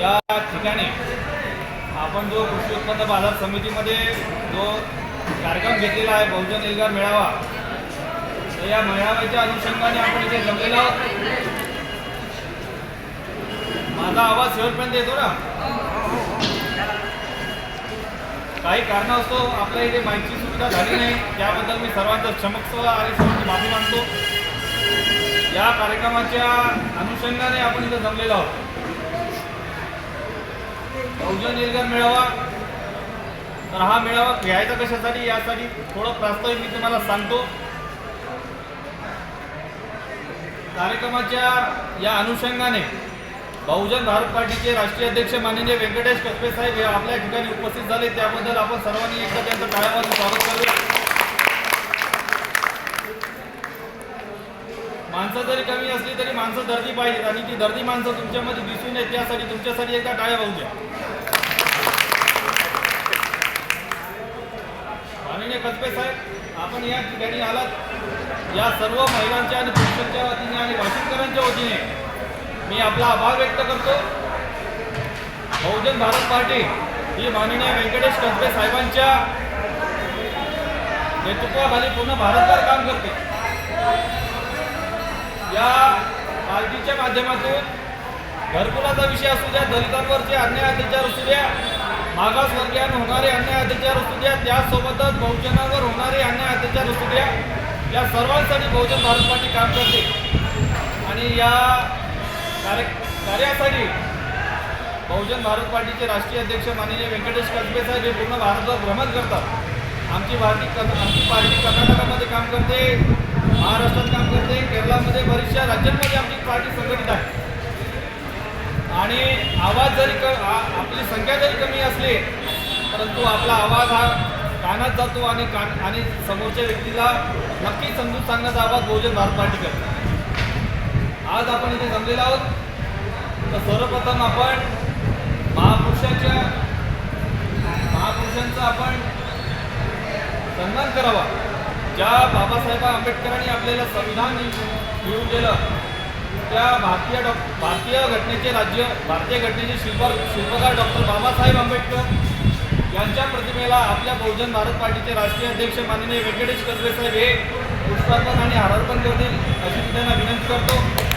या ठिकाणी आपण जो कृषी उत्पन्न बाजार समितीमध्ये जो कार्यक्रम घेतलेला आहे बहुजन एल्गार मेळावा तर या मेळाव्याच्या अनुषंगाने आपण इथे जमलेलो आहोत. माझा आवाज शेवटपर्यंत येतो ना? काही कारणास्तव आपल्या इथे माहिती सुविधा झाली नाही. त्याबद्दल मी सर्वांचं क्षमस्व आणि सर्वांची माफी मागतो. या कार्यक्रमाच्या अनुषंगाने आपण इथे जमलेलो आहोत. बहुजन एल्गार मेळावा. तर हा मेळावा घ्यायचा कशासाठी? यासाठी थोडं प्रास्ताविक मी तुम्हाला सांगतो. कार्यक्रमाच्या या अनुषंगाने बहुजन भारत पार्टीचे राष्ट्रीय अध्यक्ष माननीय व्यंकटेश कसबे साहेब हे आपल्या ठिकाणी उपस्थित झाले. त्याबद्दल आपण सर्वांनी एकदा त्यांचं टाळ्यावाजून स्वागत करूया माणसं जरी कमी असली तरी माणसं दर्दी पाहिजेत आणि ती दर्दी माणसं तुमच्यामध्ये दिसून येत त्यासाठी तुमच्यासाठी एकदा टाळ्या होऊ द्या. माननीय कसबे साहेब आपण या ठिकाणी आलात. या सर्व महिलांच्या आणि पुरुषांच्या वतीने आणि वाशिमकरांच्या वतीने मी आपला आभार व्यक्त करतो. बहुजन भारत पार्टी ही माननीय व्यंकटेश कसबे साहेबांच्या नेतृत्वाखाली पूर्ण भारतभर काम करते. या पार्टीच्या माध्यमातून घरकुलाचा विषय असू द्या दलितांवरचे अन्याय अत्याचार असू द्या मागासवर्गीयांवर होणारे अन्याय अत्याचार असू द्या. त्यासोबतच बहुजनावर होणारे अन्याय अत्याचार असू द्या. या सर्वांसाठी बहुजन भारत पार्टी काम करते. आणि या कार्य कार्यासाठी बहुजन भारत पार्टीचे राष्ट्रीय अध्यक्ष माननीय व्यंकटेश कसबे साहेब हे पूर्ण भारतभर भ्रमण करतात. आमची भारतीय आमची पार्टी कर्नाटकामध्ये काम करते महाराष्ट्रात काम करते केरळामध्ये बऱ्याचशा राज्यांमध्ये आमची पार्टी संघटित आहे आणि आवाज जरी क आपली संख्या जरी कमी असली परंतु आपला आवाज हा कानात जातो आणि कान आणि समोरच्या व्यक्तीला नक्की समजून सांगण्याचा आवाज बहुजन भारत पार्टी करते. आज आपण इथे जमलेलो आहोत. तर सर्वप्रथम आपण महापुरुषाच्या महापुरुषांचा आपण सन्मान करावा. ज्या बाबासाहेब आंबेडकरांनी आपल्याला संविधान लिहून दिलं त्या भारतीय डॉ भारतीय घटनेचे राज्य भारतीय घटनेचे शिल्प शिल्पकार डॉक्टर बाबासाहेब आंबेडकर यांच्या प्रतिमेला आपल्या बहुजन भारत पार्टीचे राष्ट्रीय अध्यक्ष माननीय व्यंकटेश कसबे साहेब हे पुष्पार्पण आणि हारार्पण करतील अशी मी त्यांना विनंती करतो.